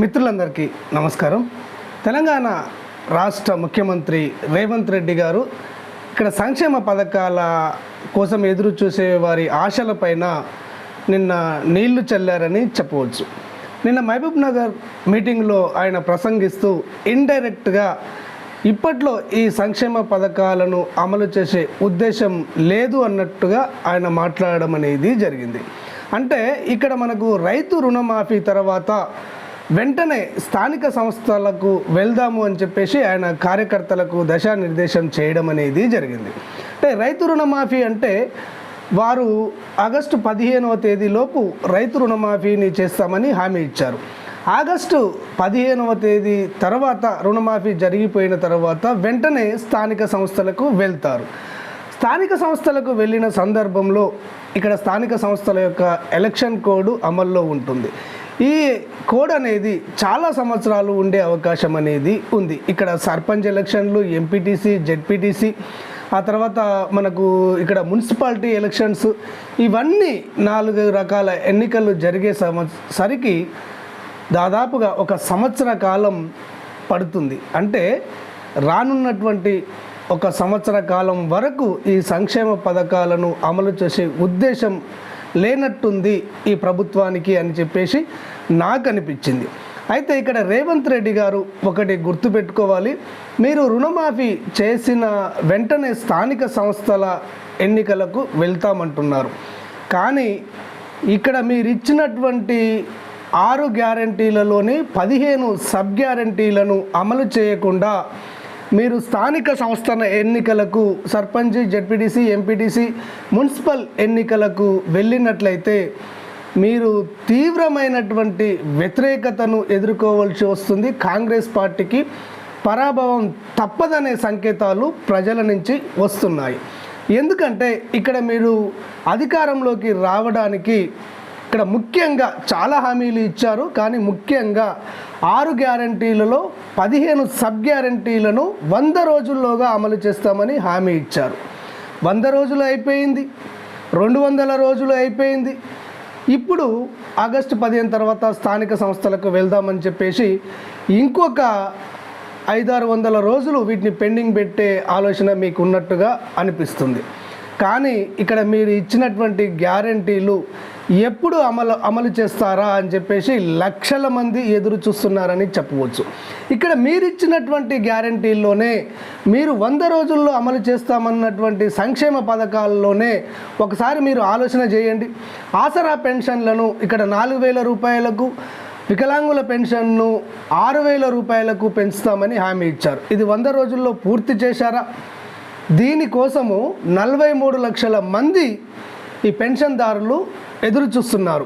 మిత్రులందరికీ నమస్కారం. తెలంగాణ రాష్ట్ర ముఖ్యమంత్రి రేవంత్ రెడ్డి గారు ఇక్కడ సంక్షేమ పథకాల కోసం ఎదురు చూసే వారి ఆశలపైన నిన్న నీళ్ళు చల్లారని చెప్పవచ్చు. నిన్న మహబూబ్ నగర్ మీటింగ్లో ఆయన ప్రసంగిస్తూ ఇండైరెక్ట్గా ఇప్పట్లో ఈ సంక్షేమ పథకాలను అమలు చేసే ఉద్దేశం లేదు అన్నట్టుగా ఆయన మాట్లాడడం అనేది జరిగింది. అంటే ఇక్కడ మనకు రైతు రుణమాఫీ తర్వాత వెంటనే స్థానిక సంస్థలకు వెళ్దాము అని చెప్పేసి ఆయన కార్యకర్తలకు దశానిర్దేశం చేయడం అనేది జరిగింది. అంటే రైతు రుణమాఫీ అంటే వారు ఆగస్టు పదిహేనవ తేదీలోపు రైతు రుణమాఫీని చేస్తామని హామీ ఇచ్చారు. ఆగస్టు పదిహేనవ తేదీ తర్వాత రుణమాఫీ జరిగిపోయిన తర్వాత వెంటనే స్థానిక సంస్థలకు వెళ్తారు. స్థానిక సంస్థలకు వెళ్ళిన సందర్భంలో ఇక్కడ స్థానిక సంస్థల యొక్క ఎలక్షన్ కోడ్ అమల్లో ఉంటుంది. ఈ కోడ్ అనేది చాలా సంవత్సరాలు ఉండే అవకాశం అనేది ఉంది. ఇక్కడ సర్పంచ్ ఎలక్షన్లు ఎంపీటీసీ జెడ్పీటీసీ ఆ తర్వాత మనకు ఇక్కడ మున్సిపాలిటీ ఎలక్షన్స్ ఇవన్నీ నాలుగు రకాల ఎన్నికలు జరిగే సరికి దాదాపుగా ఒక సంవత్సర కాలం పడుతుంది. అంటే రానున్నటువంటి ఒక సంవత్సర కాలం వరకు ఈ సంక్షేమ పథకాలను అమలు చేసే ఉద్దేశం లేనట్టుంది ఈ ప్రభుత్వానికి అని చెప్పేసి నాకు అనిపించింది అయితే ఇక్కడ రేవంత్ రెడ్డి గారు ఒకటి గుర్తుపెట్టుకోవాలి. మీరు రుణమాఫీ చేసిన వెంటనే స్థానిక సంస్థల ఎన్నికలకు వెళ్తామంటున్నారు. కానీ ఇక్కడ మీరు ఇచ్చినటువంటి ఆరు గ్యారంటీలలోని పదిహేను సబ్ గ్యారంటీలను అమలు చేయకుండా మీరు స్థానిక సంస్థల ఎన్నికలకు సర్పంచ్ జడ్పీటీసీ ఎంపీటీసీ మున్సిపల్ ఎన్నికలకు వెళ్ళినట్లయితే మీరు తీవ్రమైనటువంటి వ్యతిరేకతను ఎదుర్కోవాల్సి వస్తుంది. కాంగ్రెస్ పార్టీకి పరాభవం తప్పదనే సంకేతాలు ప్రజల నుంచి వస్తున్నాయి. ఎందుకంటే ఇక్కడ మీరు అధికారంలోకి రావడానికి ఇక్కడ ముఖ్యంగా చాలా హామీలు ఇచ్చారు కానీ ముఖ్యంగా ఆరు గ్యారంటీలలో పదిహేను సబ్ గ్యారంటీలను వంద రోజుల్లోగా అమలు చేస్తామని హామీ ఇచ్చారు. వంద రోజులు అయిపోయింది రెండు వందల రోజులు అయిపోయింది. ఇప్పుడు ఆగస్టు పదిహేను తర్వాత స్థానిక సంస్థలకు వెళ్దామని చెప్పేసి ఇంకొక ఐదారు వందల రోజులు వీటిని పెండింగ్ పెట్టే ఆలోచన మీకు ఉన్నట్టుగా అనిపిస్తుంది. కానీ ఇక్కడ మీరు ఇచ్చినటువంటి గ్యారంటీలు ఎప్పుడు అమలు అమలు చేస్తారా అని చెప్పేసి లక్షల మంది ఎదురు చూస్తున్నారని చెప్పవచ్చు. ఇక్కడ మీరు ఇచ్చినటువంటి గ్యారంటీల్లోనే మీరు వంద రోజుల్లో అమలు చేస్తామన్నటువంటి సంక్షేమ పథకాల్లోనే ఒకసారి మీరు ఆలోచన చేయండి. ఆసరా పెన్షన్లను ఇక్కడ నాలుగు వేల రూపాయలకు వికలాంగుల పెన్షన్ను ఆరు వేల రూపాయలకు పెంచుతామని హామీ ఇచ్చారు. ఇది వంద రోజుల్లో పూర్తి చేశారా? దీనికోసము నలభై మూడు లక్షల మంది ఈ పెన్షన్దారులు ఎదురు చూస్తున్నారు.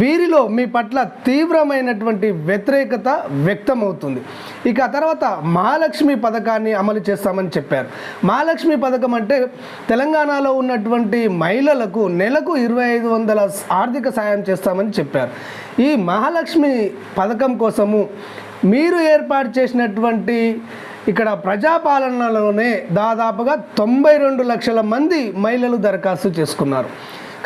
వీరిలో మీ పట్ల తీవ్రమైనటువంటి వ్యతిరేకత వ్యక్తమవుతుంది. ఇక ఆ తర్వాత మహాలక్ష్మి పథకాన్ని అమలు చేస్తామని చెప్పారు. మహాలక్ష్మి పథకం అంటే తెలంగాణలో ఉన్నటువంటి మహిళలకు నెలకు ఇరవై ఐదు వందల ఆర్థిక సాయం చేస్తామని చెప్పారు. ఈ మహాలక్ష్మి పథకం కోసము మీరు ఏర్పాటు చేసినటువంటి ఇక్కడ ప్రజాపాలనలోనే దాదాపుగా తొంభై రెండు లక్షల మంది మహిళలు దరఖాస్తు చేసుకున్నారు.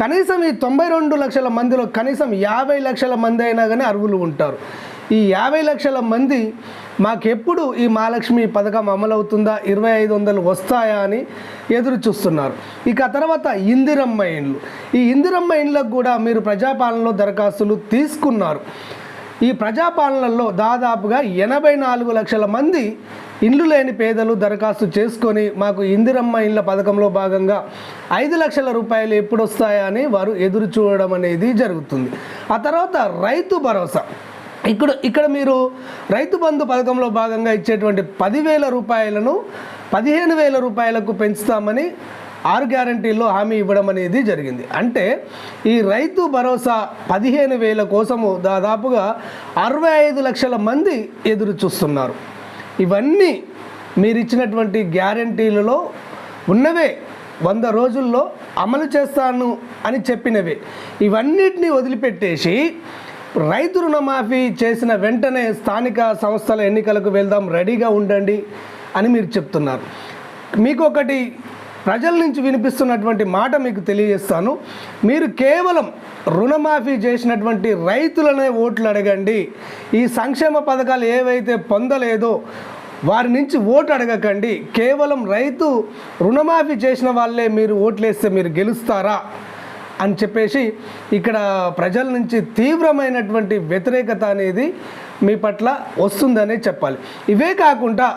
కనీసం ఈ తొంభై రెండు లక్షల మందిలో కనీసం యాభై లక్షల మంది అయినా కానీ అర్హులు ఉంటారు. ఈ యాభై లక్షల మంది మాకెప్పుడు ఈ మహాలక్ష్మి పథకం అమలవుతుందా? ఇరవై ఐదు వందలు వస్తాయా అని ఎదురు చూస్తున్నారు. ఇక తర్వాత ఇందిరమ్మ ఇండ్లు. ఈ ఇందిరమ్మ ఇండ్లకు కూడా మీరు ప్రజాపాలనలో దరఖాస్తులు తీసుకున్నారు. ఈ ప్రజాపాలనలో దాదాపుగా ఎనభై నాలుగు లక్షల మంది ఇండ్లు లేని పేదలు దరఖాస్తు చేసుకొని మాకు ఇందిరమ్మ ఇండ్ల పథకంలో భాగంగా ఐదు లక్షల రూపాయలు ఎప్పుడు వారు ఎదురు చూడడం అనేది జరుగుతుంది. ఆ తర్వాత రైతు భరోసా. ఇక్కడ ఇక్కడ మీరు రైతు బంధు పథకంలో భాగంగా ఇచ్చేటువంటి పదివేల రూపాయలను పదిహేను వేల రూపాయలకు పెంచుతామని ఆరు గ్యారంటీల్లో హామీ ఇవ్వడం అనేది జరిగింది. అంటే ఈ రైతు భరోసా పదిహేను వేల కోసము దాదాపుగా అరవై ఐదు లక్షల మంది ఎదురు చూస్తున్నారు. ఇవన్నీ మీరు ఇచ్చినటువంటి గ్యారంటీలలో ఉన్నవే. వంద రోజుల్లో అమలు చేస్తాను అని చెప్పినవే. ఇవన్నిటిని వదిలిపెట్టేసి రైతు రుణమాఫీ చేసిన వెంటనే స్థానిక సంస్థల ఎన్నికలకు వెళ్దాం రెడీగా ఉండండి అని మీరు చెప్తున్నారు. మీకు ఒకటి ప్రజల నుంచి వినిపిస్తున్నటువంటి మాట మీకు తెలియజేస్తాను. మీరు కేవలం రుణమాఫీ చేసినటువంటి రైతులనే ఓట్లు అడగండి. ఈ సంక్షేమ పథకాలు ఏవైతే పొందలేదో వారి నుంచి ఓటు అడగకండి. కేవలం రైతు రుణమాఫీ చేసిన వాళ్ళే మీరు ఓట్లేస్తే మీరు గెలుస్తారా అని చెప్పేసి ఇక్కడ ప్రజల నుంచి తీవ్రమైనటువంటి వ్యతిరేకత అనేది మీ పట్ల వస్తుందనే చెప్పాలి. ఇవే కాకుండా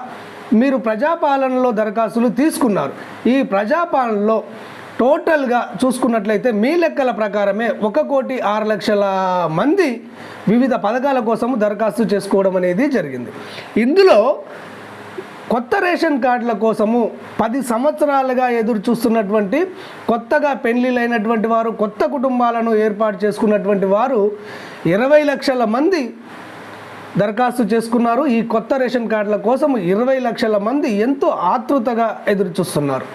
మీరు ప్రజాపాలనలో దరఖాస్తులు తీసుకున్నారు. ఈ ప్రజాపాలనలో టోటల్గా చూసుకున్నట్లయితే మీ లెక్కల ప్రకారమే ఒక కోటి ఆరు లక్షల మంది వివిధ పథకాల కోసము దరఖాస్తు చేసుకోవడం అనేది జరిగింది. ఇందులో కొత్త రేషన్ కార్డుల కోసము పది సంవత్సరాలుగా ఎదురు చూస్తున్నటువంటి కొత్తగా పెళ్ళిలైనటువంటి వారు కొత్త కుటుంబాలను ఏర్పాటు చేసుకున్నటువంటి వారు ఇరవై లక్షల మంది దరఖాస్తు చేసుకున్నారు. ఈ కొత్త రేషన్ కార్డుల కోసం ఇరవై లక్షల మంది ఎంతో ఆతృతగా ఎదురుచూస్తున్నారు.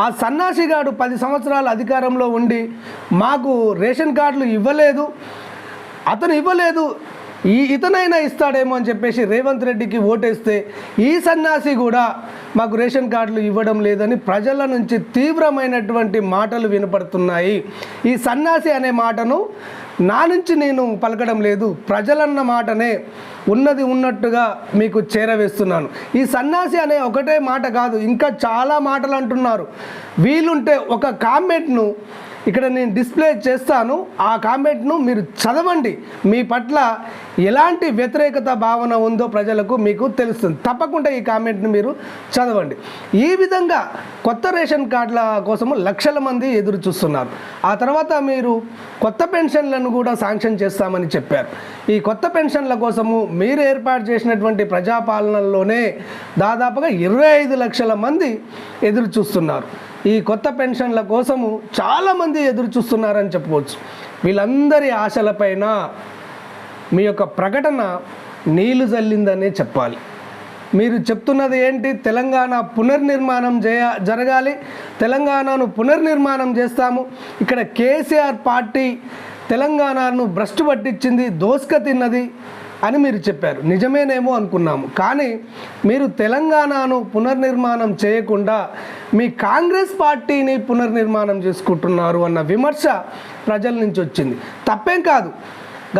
ఆ సన్నాసిగాడు పది సంవత్సరాల అధికారంలో ఉండి మాకు రేషన్ కార్డులు ఇవ్వలేదు. అతను ఇవ్వలేదు. ఈ ఇతనైనా ఇస్తాడేమో అని చెప్పేసి రేవంత్ రెడ్డికి ఓటేస్తే ఈ సన్యాసి కూడా మాకు రేషన్ కార్డులు ఇవ్వడం లేదని ప్రజల నుంచి తీవ్రమైనటువంటి మాటలు వినపడుతున్నాయి. ఈ సన్యాసి అనే మాటను నా నుంచి నేను పలకడం లేదు ప్రజలన్న మాటనే ఉన్నది ఉన్నట్టుగా మీకు చేరవేస్తున్నాను. ఈ సన్యాసి అనే ఒకటే మాట కాదు ఇంకా చాలా మాటలు అంటున్నారు. వీలుంటే ఒక కామెంట్ను ఇక్కడ నేను డిస్ప్లే చేస్తాను. ఆ కామెంట్ను మీరు చదవండి. మీ పట్ల ఎలాంటి వ్యతిరేకత భావన ఉందో ప్రజలకు మీకు తెలుస్తుంది. తప్పకుండా ఈ కామెంట్ని మీరు చదవండి. ఈ విధంగా కొత్త రేషన్ కార్డుల కోసము లక్షల మంది ఎదురు చూస్తున్నారు. ఆ తర్వాత మీరు కొత్త పెన్షన్లను కూడా శాంక్షన్ చేస్తామని చెప్పారు. ఈ కొత్త పెన్షన్ల కోసము మీరు ఏర్పాటు చేసినటువంటి ప్రజాపాలనలోనే దాదాపుగా ఇరవై ఐదు లక్షల మంది ఎదురు చూస్తున్నారు. ఈ కొత్త పెన్షన్ల కోసము చాలామంది ఎదురు చూస్తున్నారని చెప్పుకోవచ్చు వీళ్ళందరి ఆశలపైన మీ యొక్క ప్రకటన నీళ్ళు జల్లిందనే చెప్పాలి. మీరు చెప్తున్నది ఏంటి? తెలంగాణ పునర్నిర్మాణం చేయ జరగాలి. తెలంగాణను పునర్నిర్మాణం చేస్తాము. ఇక్కడ కేసీఆర్ పార్టీ తెలంగాణను భ్రష్టు పట్టించింది దోసుక తిన్నది అని మీరు చెప్పారు. నిజమేనేమో అనుకున్నాము. కానీ మీరు తెలంగాణను పునర్నిర్మాణం చేయకుండా మీ కాంగ్రెస్ పార్టీని పునర్నిర్మాణం చేసుకుంటున్నారు అన్న విమర్శ ప్రజల నుంచి వచ్చింది. తప్పేం కాదు.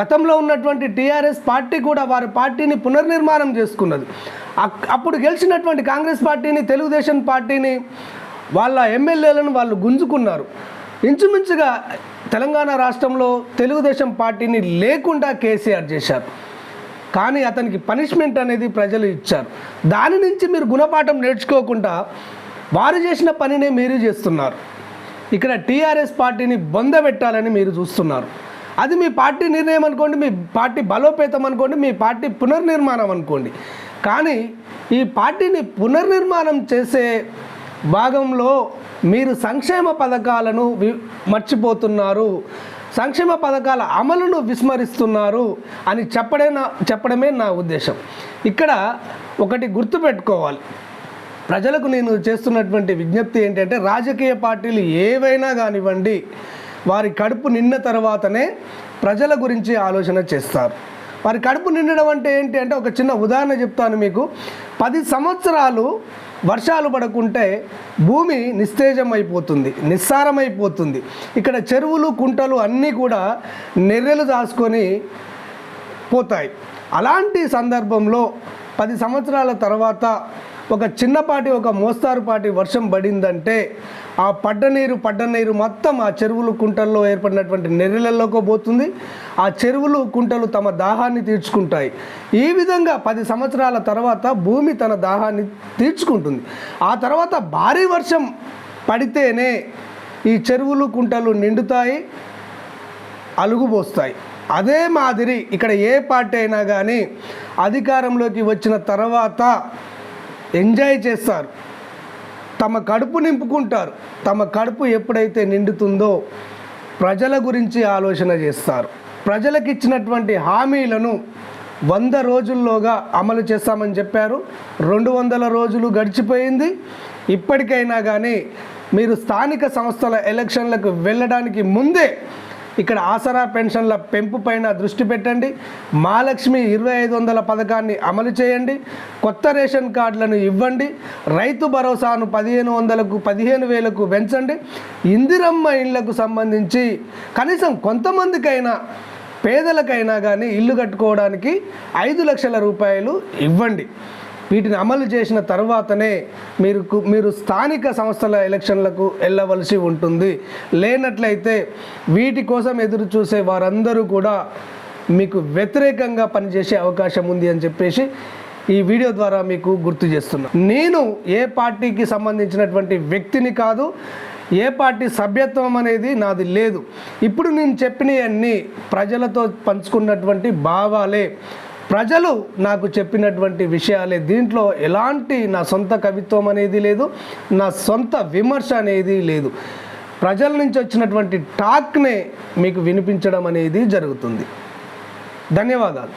గతంలో ఉన్నటువంటి టీఆర్ఎస్ పార్టీ కూడా వారి పార్టీని పునర్నిర్మాణం చేసుకున్నది. అప్పుడు గెలిచినటువంటి కాంగ్రెస్ పార్టీని తెలుగుదేశం పార్టీని వాళ్ళ ఎమ్మెల్యేలను వాళ్ళు గుంజుకున్నారు. ఇంచుమించుగా తెలంగాణ రాష్ట్రంలో తెలుగుదేశం పార్టీని లేకుండా కేసీఆర్ చేశారు. కానీ అతనికి పనిష్మెంట్ అనేది ప్రజలు ఇచ్చారు. దాని నుంచి మీరు గుణపాఠం నేర్చుకోకుండా వారు చేసిన పనినే మీరు చేస్తున్నారు. ఇక్కడ టీఆర్ఎస్ పార్టీని బొందబెట్టాలని మీరు చూస్తున్నారు. అది మీ పార్టీ నిర్ణయం అనుకోండి మీ పార్టీ బలోపేతం అనుకోండి మీ పార్టీ పునర్నిర్మాణం అనుకోండి. కానీ ఈ పార్టీని పునర్నిర్మాణం చేసే భాగంలో మీరు సంక్షేమ పథకాలను వి- మర్చిపోతున్నారు. సంక్షేమ పథకాల అమలును విస్మరిస్తున్నారు అని చెప్పడే నా చెప్పడమే నా ఉద్దేశం. ఇక్కడ ఒకటి గుర్తుపెట్టుకోవాలి. ప్రజలకు నేను చేస్తున్నటువంటి విజ్ఞప్తి ఏంటంటే రాజకీయ పార్టీలు ఏవైనా కానివ్వండి వారి కడుపు నిన్న తర్వాతనే ప్రజల గురించి ఆలోచన చేస్తారు. వారి కడుపు నిండడం అంటే ఏంటి అంటే ఒక చిన్న ఉదాహరణ చెప్తాను మీకు. పది సంవత్సరాలు వర్షాలు పడకుంటే భూమి నిస్తేజం అయిపోతుంది నిస్సారమైపోతుంది. ఇక్కడ చెరువులు కుంటలు అన్నీ కూడా నెర్రెలు దాసుకొని పోతాయి. అలాంటి సందర్భంలో పది సంవత్సరాల తర్వాత ఒక చిన్నపాటి ఒక మోస్తారుపాటి వర్షం పడిందంటే ఆ పడ్డ నీరు పడ్డ నీరు మొత్తం ఆ చెరువులు కుంటల్లో ఏర్పడినటువంటి నెర్రెలలోకి పోతుంది. ఆ చెరువులు కుంటలు తమ దాహాన్ని తీర్చుకుంటాయి. ఈ విధంగా పది సంవత్సరాల తర్వాత భూమి తన దాహాన్ని తీర్చుకుంటుంది. ఆ తర్వాత భారీ వర్షం పడితేనే ఈ చెరువులు కుంటలు నిండుతాయి అలుగుపోస్తాయి అదే మాదిరి ఇక్కడ ఏ పార్టీ అయినా కానీ అధికారంలోకి వచ్చిన తర్వాత ఎంజాయ్ చేస్తారు. తమ కడుపు నింపుకుంటారు. తమ కడుపు ఎప్పుడైతే నిండుతుందో ప్రజల గురించి ఆలోచన చేస్తారు. ప్రజలకు ఇచ్చినటువంటి హామీలను వంద రోజుల్లోగా అమలు చేస్తామని చెప్పారు. రెండు వందల రోజులు గడిచిపోయింది. ఇప్పటికైనా కానీ మీరు స్థానిక సంస్థల ఎలక్షన్లకు వెళ్ళడానికి ముందే ఇక్కడ ఆసరా పెన్షన్ల పెంపు పైన దృష్టి పెట్టండి. మహాలక్ష్మి ఇరవై ఐదు వందల పథకాన్ని అమలు చేయండి. కొత్త రేషన్ కార్డులను ఇవ్వండి. రైతు భరోసాను పదిహేను వందలకు పదిహేను వేలకు పెంచండి. ఇందిరమ్మ ఇళ్ళకు సంబంధించి కనీసం కొంతమందికైనా పేదలకైనా కానీ ఇల్లు కట్టుకోవడానికి ఐదు లక్షల రూపాయలు ఇవ్వండి. వీటిని అమలు చేసిన తర్వాతనే మీరు మీరు స్థానిక సంస్థల ఎలక్షన్లకు వెళ్ళవలసి ఉంటుంది. లేనట్లయితే వీటి కోసం ఎదురు చూసే వారందరూ కూడా మీకు వ్యతిరేకంగా పనిచేసే అవకాశం ఉంది అని చెప్పేసి ఈ వీడియో ద్వారా మీకు గుర్తు చేస్తున్నా. నేను ఏ పార్టీకి సంబంధించినటువంటి వ్యక్తిని కాదు ఏ పార్టీ సభ్యత్వం అనేది నాది లేదు. ఇప్పుడు నేను చెప్పినవన్నీ ప్రజలతో పంచుకున్నటువంటి భావాలే. ప్రజలు నాకు చెప్పినటువంటి విషయాలే. దీంట్లో ఎలాంటి నా సొంత కవిత్వం అనేది లేదు నా సొంత విమర్శ అనేది లేదు. ప్రజల నుంచి వచ్చినటువంటి టాక్నే మీకు వినిపించడం అనేది జరుగుతుంది. ధన్యవాదాలు.